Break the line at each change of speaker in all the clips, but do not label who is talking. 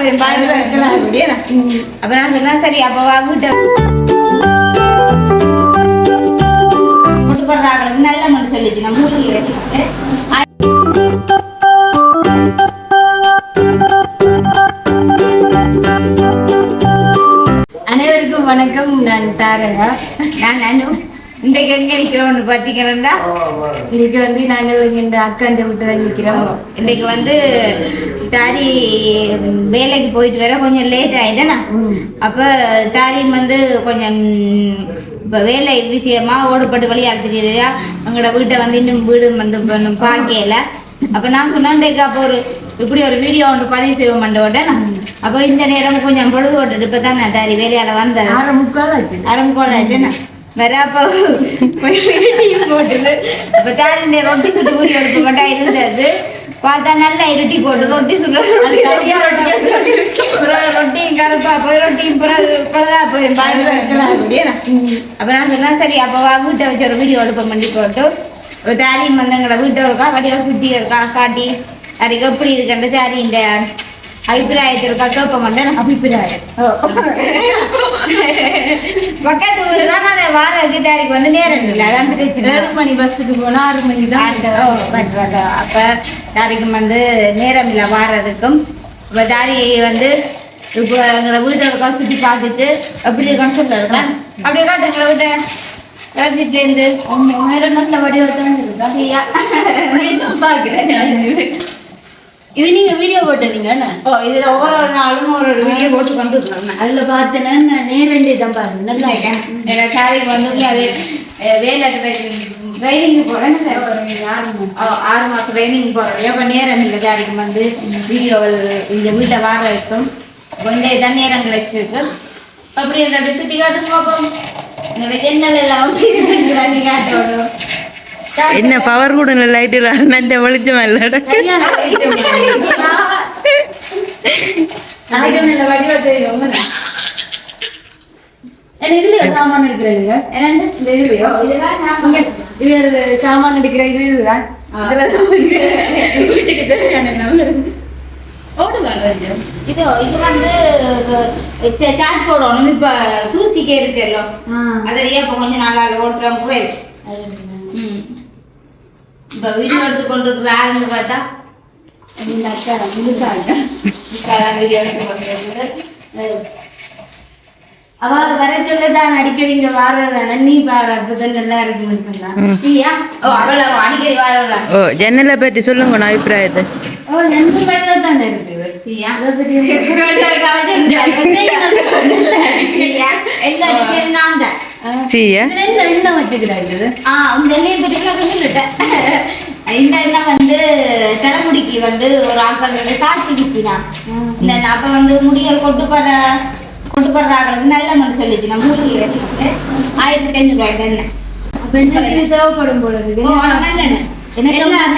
போய் பாருங்க அப்ப நான் சொன்னா சரி அப்ப வா வீட்டை நல்ல மண் சொல்லிச்சு நான் மூலிகை வச்சுக்கிட்டு
அனைவருக்கும் வணக்கம் நான் தாரகா
நான் நானும் இன்றைக்கு எங்க நிக்கிறோம்னு பாத்தீங்கன்னா
இன்னைக்கு வந்து நாங்கள் இந்த அக்காண்ட விட்டு தான் நிற்கிறோம்
இன்னைக்கு வந்து தாரி வேலைக்கு போயிட்டு வர கொஞ்சம் லேட் ஆயிட்டேனா அப்ப தாரியும் வந்து கொஞ்சம் இப்போ வேலை விஷயமா ஓடுபட்டு விளையாடுறதுக்கு எங்களோட வீட்டை வந்து இன்னும் வீடு வந்து பார்க்கல. அப்ப நான் சொன்னேன் அப்போ ஒரு இப்படி ஒரு வீடியோ ஒன்று பதிவு செய்ய மாட்டேன் அப்போ இந்த நேரம் கொஞ்சம் பொழுது ஓட்டுட்டு இப்போ தான் நான் தாரி வேலையால வந்தேன்.
ஆறு முக்கால் ஆச்சு.
அரம் கூட ஆச்சுன்னா. வர அப்போ டீம் போட்டுது அப்போ தாரி இந்த ரொட்டி சுட்டு மூடி எடுக்க மாட்டா இருந்தது பார்த்தா நல்லா இருட்டி போட்டு ரொட்டி சுட்டு ரொட்டி கருப்பா போய் ரொட்டி இப்படா போய் அப்போ நான் சொன்னா சரி அப்போ வீட்டை வச்சு ஒரு வீடியோ எடுப்ப பண்ணி போட்டு ஒரு தாரியும் வந்து எங்களோட வீட்டை இருக்கா வடிவா சுத்தி இருக்கா காட்டி அதுக்கு எப்படி இருக்குன்ற தாரி இந்த அபிப்பிராயத்தில் இருக்கா கேட்ப மாட்டேன்
அபிப்பிராயம்
பக்கத்து ஊர்ல தான் நான் வாரதுக்கு தாரிக்கு வந்து நேரம் இல்லை அதான் பிரச்சனை
ஏழு மணி பஸ்ஸுக்கு போனா ஆறு மணி தான்
அப்ப தாரிக்கு வந்து நேரம் இல்லை வாரதுக்கும் இப்ப தாரி வந்து இப்போ எங்களை வீட்டை இருக்கா சுத்தி பார்த்துட்டு எப்படி இருக்கான்னு சொல்லுறேன் அப்படியே காட்டு எங்களை வீட்டை யோசிச்சுட்டு இருந்து
நேரம் நல்ல வடிவத்தான் இருக்கு
பார்க்குறேன்
இது நீங்க வீடியோ போட்டீங்க என்ன?
ஓ இதுல ஒவ்வொரு ஒரு நாளும் ஒரு ஒரு வீடியோ போட்டு கொண்டு
அதுல பார்த்தேன்னா நான் நேரண்டி தான் பாருங்க நல்லா
எங்க சாரிக்கு வந்து அது வேலை ட்ரைனிங் போறேன் ஆறு மாசம். ட்ரைனிங் போறோம். எப்ப நேரம் இல்லை சாரிக்கு வந்து வீடியோ இந்த வீட்டை வார இருக்கும் ஒன்றே தான் நேரம் கிடைச்சிருக்கு. அப்படி என்னோட சுத்தி காட்டு பார்ப்போம் என்னோட ஜன்னல் எல்லாம் காட்டோடும்
என்ன பவர் கூட லைட்டு நல்ல வெளிச்சம் இல்லடா
நாளைக்கு நல்ல வடிவா தெரியும் உண்மைதான். என்ன இதுல சாமான் எடுக்கிறீங்க சாமான். எடுக்கிற இது இதுதான். வீட்டுக்கு தேவையான
இது. இது வந்து சார்ஜ் போடணும். இப்ப தூசிக்கே இருக்குல்ல அது இப்ப கொஞ்ச நாளா ஓட்டுறோம் ம். இப்ப வீடியோ எடுத்து கொண்டு இருக்கிற ஆளுங்க பார்த்தா?
இந்த அக்கா முழுசாங்க
வீடியோ எடுத்து கொண்டு இருக்குது
அவ வர சொல்லதான் அடிக்கடி இங்க வாரதான நீ பாரு அப்பதான் நல்லா இருக்குன்னு சொன்னா
நீயா? ஓ அவள அடிக்கடி வரல
ஓ ஜன்னலை பற்றி சொல்லுங்க நான் அபிப்பிராயத்தை.
ஓ நன்றி வெள்ள தானே இருக்குது?
சரியா
அதை
டிசைன் நான் தான்.
சீயா
இதுல என்ன என்ன வச்சுக்கிறாங்க
ஆ இந்த எண்ணெயை பற்றி இந்த எண்ணெய் வந்து தலைமுடிக்கு வந்து ஒரு ஆக்கள் வந்து காய்ச்சி விற்கிறான் இந்த அப்ப வந்து முடிகள் கொண்டு போற கொண்டு போடுறாங்க நல்ல மனு சொல்லிச்சு. நான் மூலிகை வச்சுக்கிட்டு ஆயிரத்தி ஐநூறு ரூபாய்க்கு எண்ணெய்.
அப்ப என்ன தேவைப்படும் போல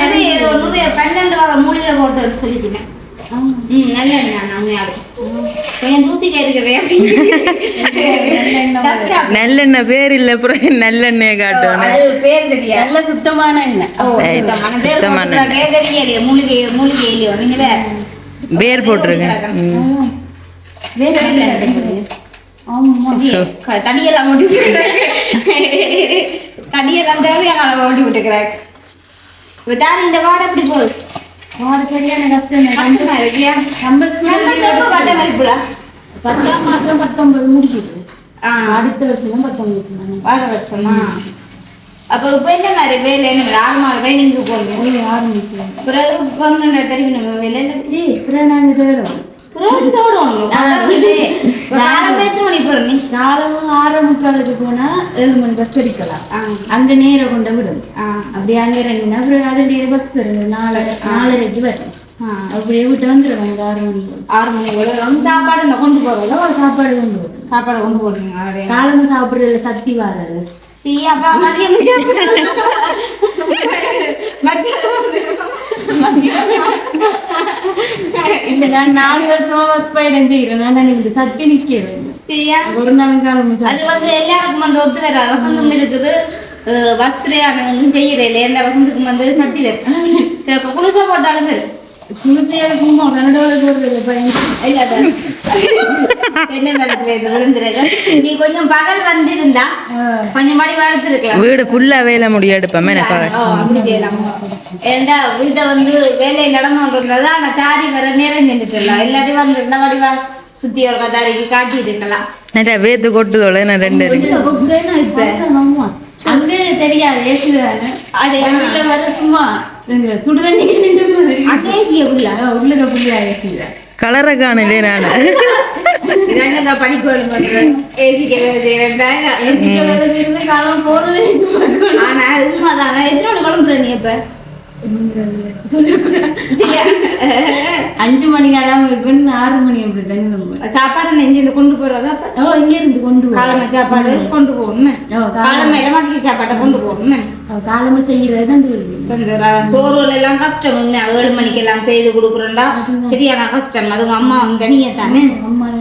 எண்ணெயும் ஏதோ நூறு பன்னெண்டு மூலிகை போட்டு சொல்லிச்சுங்க. ம் நல்லெண்ணெய் நான் உண்மையாவே. கொஞ்சம் தூசிக்க இருக்கிறேன் கஷ்டம்.
நல்லெண்ணெய் பேர் இல்லை அப்புறம் நல்லெண்ணெயை காட்டணும்
அது பேர் தெரியாது
நல்ல சுத்தமான எண்ணெய்.
சுத்தமான. பேர். தெரியலையே, மூலிகை மூலிகை இல்லையோ நீங்க வேற.
பேர்
தடியெல்லாம் ஓட்டி. தடியெல்லாம் தேவையான அளவு ஓட்டி தாரி இந்த வாடை எப்படி போகுது?
ஆறு சரியான கஷ்டம்
இருக்கியா
நம்ம
தப்பு வாட்ட மதிப்புடா
பத்தாம் மாசம் பத்தொன்பது முடிக்குது. அடுத்த வருஷம் பத்தொன்பது
வார வருஷமா? அப்ப இப்ப என்ன மாதிரி வேலை? என்ன? ஆறு மாதம் ட்ரைனிங்க்கு போகணும்?
ஆரம்பிக்கலாம்.
பிறகு பர்மனண்ட் தெரியும் நம்ம வேலை என்ன
சரி இப்ப நாங்க தேடுறோம் ஆறு முக்காலுக்கு போனா ஏழு மணி பஸ் எடுக்கலாம்.
ஆ,
அங்க நேர கொண்டு விடும். அப்படி அங்க இறங்கினா அப்புறம் அதனுடைய பஸ் இருக்கு நாலு நாலரைக்கு வரும். அப்படியே விட்டு வந்துடும் அங்க ஆறு
ஆறு மணி போல. சாப்பாடு கொண்டு போறோம்
சாப்பாடு கொண்டு
சாப்பாடு கொண்டு போறீங்க.
காலமும் சாப்பிடுறதுல சக்தி வராது.
சீ, அப்ப மதியம்
இந்த நான் நாலு வருஷமா பஸ் பயணம் செய்கிறேன் நான் எனக்கு சக்தி நிற்கிறேன்
சரியா
ஒரு நாள் காலம்
அது வந்து எல்லாருக்கும் வந்து ஒத்து வராது வசந்தம் இருக்குது அஹ் வஸ்திரையான ஒன்றும் செய்யறது இல்லை எல்லா வசந்துக்கும் வந்து சக்தி வரும் சில குளிசை போட்டாலும் வரும்
சுமத்தியால சும்மா கன்னடோட போடுறது பையன்.
தென்னை மரத்துல இருந்து விழுந்துருக்கு. நீ கொஞ்சம் பகல் வந்திருந்தா கொஞ்சம் மடி வளர்த்துருக்கலாம்.
வீடு ஃபுல்லா வேலை முடிய
செய்யலாம். ஏண்டா வீட்டை வந்து வேலை நடந்துருந்தது ஆனா தாரி வர நேரம் செஞ்சுட்டுலாம் இல்லாட்டி வந்து இந்த வடிவா சுத்தி ஒரு தாரிக்கு காட்டி இருக்கலாம்.
நிறைய வேத்து கொட்டுதோல நான் ரெண்டு
அங்கே தெரியாது ஏசுதானே வர சும்மா சுடுதண்ணி நின்று மாதிரி
கலரை காணலே நான்
ஏசிக்க ஆனா உண்மைதானே எத்தனோட குழம்புற நீ இப்ப
அஞ்சு மணி காலம் இருக்குன்னு ஆறு மணி அப்படி தாங்க
சாப்பாடு நெஞ்சு கொண்டு போறதா?
ஓ இங்க இருந்து கொண்டு.
காலமை சாப்பாடு கொண்டு போகணும்
ஓ, காலை-
காலமையில மதிய சாப்பாட்டை கொண்டு போகணும்
காலமா செய்யறது தான்
சோறுல எல்லாம் கஷ்டம் ஏழு மணிக்கு எல்லாம் செய்து கொடுக்குறோம்டா. சரியான கஷ்டம். அதுவும் அம்மா வந்து தனியா தானே.
அம்மா தான்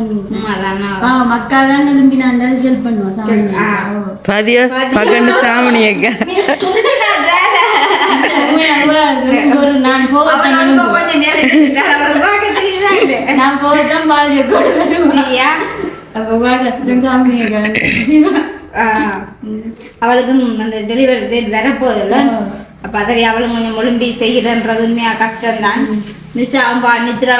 அதானா
மக்கா தான் திரும்பி நான் ஹெல்ப்.
பாதியா பகண்டு சாமணி அக்கா
நான் போகத்தான் பாலிய கூட வருவேன்
அவளுக்கும் அந்த டெலிவரி டேட் வரப்போகுதுல்ல. அப்ப அதை அவளும் கொஞ்சம் ஒழும்பி செய்கிறன்றது உண்மையா கஷ்டம் ஆகும்பா நித்ரா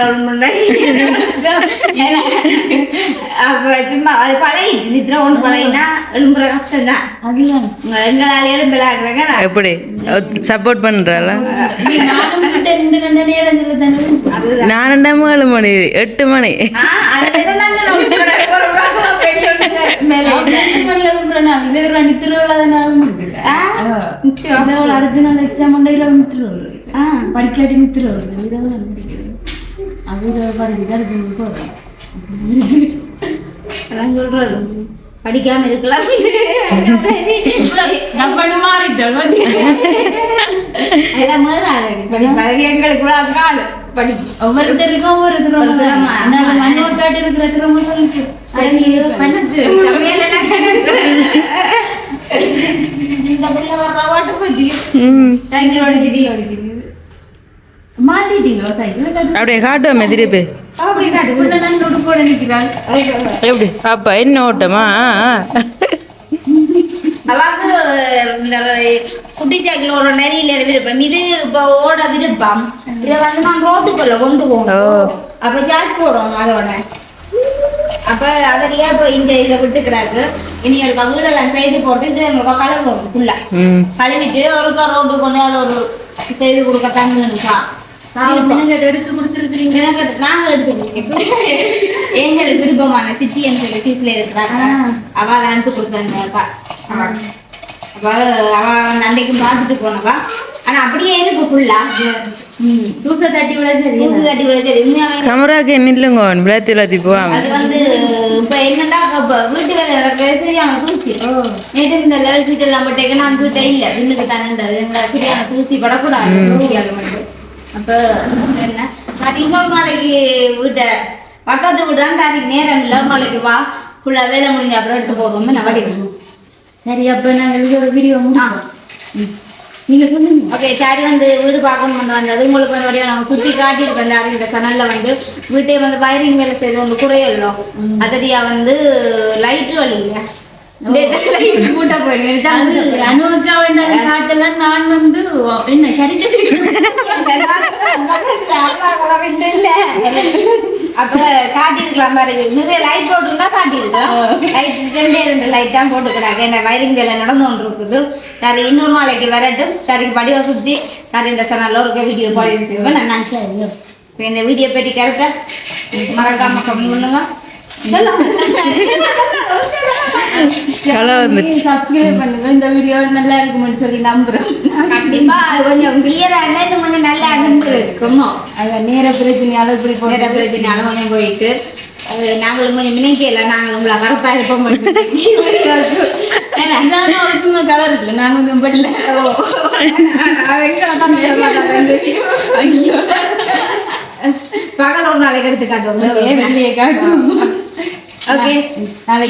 சும்மா அது பழகிட்டு நித்ரா ஒன்று பழகினா எழும்புற கஷ்டம் தான் எங்களால எழும்பலாடுறாங்க
எப்படி சப்போர்ட் பண்றாளா நானண்டாம ஏழு மணி எட்டு மணி
ஒன்று.
இதோட அடுத்த நாள் எக்ஸாம் உண்டு இரவு படிக்காட்டி நித்திருவாள் இரவு தான் படிக்கிறது அது இரவு படிக்க அடுத்து போகிறோம்
அதான் சொல்றது படிக்காம இருக்கலாம்
டப்பாடு மாறிட்டாள்
எல்லாம் மாறாது எங்களுக்கு கூட காடு படிப்பு
ஒவ்வொருத்தருக்கும் ஒவ்வொரு திறமை
திறமை.
அதனால மண்ணுவ காட்டு இருக்கிற திறமை சொல்லிட்டு
சரி பண்ணுது
மாட்டிட்டீங்களா சைக்கிள்? கட்டு
அப்படியே காட்டுவோமே திருப்பி.
அப்படி காட்டு
உள்ள நான் நோட்டு போட நிற்கிறாள்
எப்படி? பாப்பா என்ன ஓட்டமா? ஆ, ஆ.
அதாவது இந்த குட்டி சைக்கிள் ஒரு நிறைய விருப்பம். இது இப்போ ஓட விருப்பம். இதை வந்து நான் ரோட்டுக்குள்ள கொண்டு. போகணும் அப்ப சார்ஜ் போடணும் அதோட. அப்ப அதடியா இப்போ இந்த இதை விட்டு கிடக்கு. இனி இருக்க வீடெல்லாம் செய்து போட்டு இது நம்ம கழுவணும் ஃபுல்லா
ம்.
கழுவிட்டு ஒரு ரோட்டு கொண்டு அதை ஒரு செய்து கொடுக்க தங்குனுக்கா எங்களுக்கு விருப்பமான சித்தின்னு சொல்லி சீஸ்ல இருக்கிறாங்க. அவ அதை கொடுத்தாங்க அவ. அவ வந்து அன்னைக்கு பார்த்துட்டு போனவா. ஆனா அப்படியே இருக்கு ஃபுல்லா
தூசை தட்டி விட சரி.
தூசு தட்டி விட சரி. உண்மையாவே
சமராக்கு நில்லுங்க விளாத்தி விளாத்தி போவாங்க
அது வந்து இப்ப என்னடா வீட்டு வேலை நடக்கிறது சரியான தூசி. நேற்று இந்த லெவல் சீட் எல்லாம் போட்டேங்கன்னா அந்த வீட்டை இல்ல. தானே எங்களை சரியான தூசி படக்கூடாது. தூசியால மட்டும் அப்ப என்ன? நான் இன்னொரு நாளைக்கு வீட்டை பக்கத்து வீடு தான் தாரிக்கு நேரம் இல்லை. நாளைக்கு வா. ஃபுல்லா வேலை முடிஞ்ச அப்புறம் எடுத்து போடுவோம். நான் வடிவோம்
சரி அப்ப நாங்கள் வீடியோ முடிப்போம். ம். நீங்க சொல்லுங்க.
ஓகே சாரி வந்து வீடு பார்க்கணும் கொண்டு வந்தது. உங்களுக்கு வந்து வழியா நாங்கள் சுற்றி காட்டியிருப்பேன் இந்த இந்த சேனல்ல வந்து வீட்டை வந்து வயரிங் வேலை செய்து ஒன்று குறையല്ലോ அதடியா வந்து லைட்டு வழிங்க
நான் வந்து என்ன கிடைச்சது?
அப்ப காட்டியிருக்கலாம் பாருங்க நிறைய லைட் போட்டுருந்தா காட்டியிருக்கோம் லைட் ரெண்டே ரெண்டு லைட் தான் போட்டுக்கிறாங்க. என்ன வயரிங் வேலை நடந்து இருக்குது சரி இன்னொரு நாளைக்கு வரட்டும். சரி படிவா சுற்றி சரி இந்த சேனல்ல ஒரு வீடியோ போட நான் இந்த வீடியோ பற்றி கரெக்டா மறக்காம பண்ணுங்க.
களை வந்துச்சு.
சப்ஸ்கிரைப் பண்ணுங்க. இந்த வீடியோ நல்லா இருக்கும்னு சொல்லி நம்புறேன்
கண்டிப்பா அது கொஞ்சம் கிளியரா இருந்தா இன்னும் கொஞ்சம் நல்லா இருந்திருக்கும்
அதான் நேர பிரச்சனையால இப்படி
நேர பிரச்சனையால கொஞ்சம் போயிட்டு. அது நாங்களும் கொஞ்சம் மினிக்கல நாங்களும் உங்களை கருப்பா இருப்போம்
ஒருத்தங்க கலர் இருக்குல்ல நான் கொஞ்சம் படல
பகல் ஒரு நாளைக்கு எடுத்து காட்டுவோம்.
வெளியே காட்டும்
ஓகே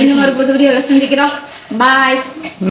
இன்னும் ஒரு புது வீடியோவில் சந்திக்கிறோம். பாய்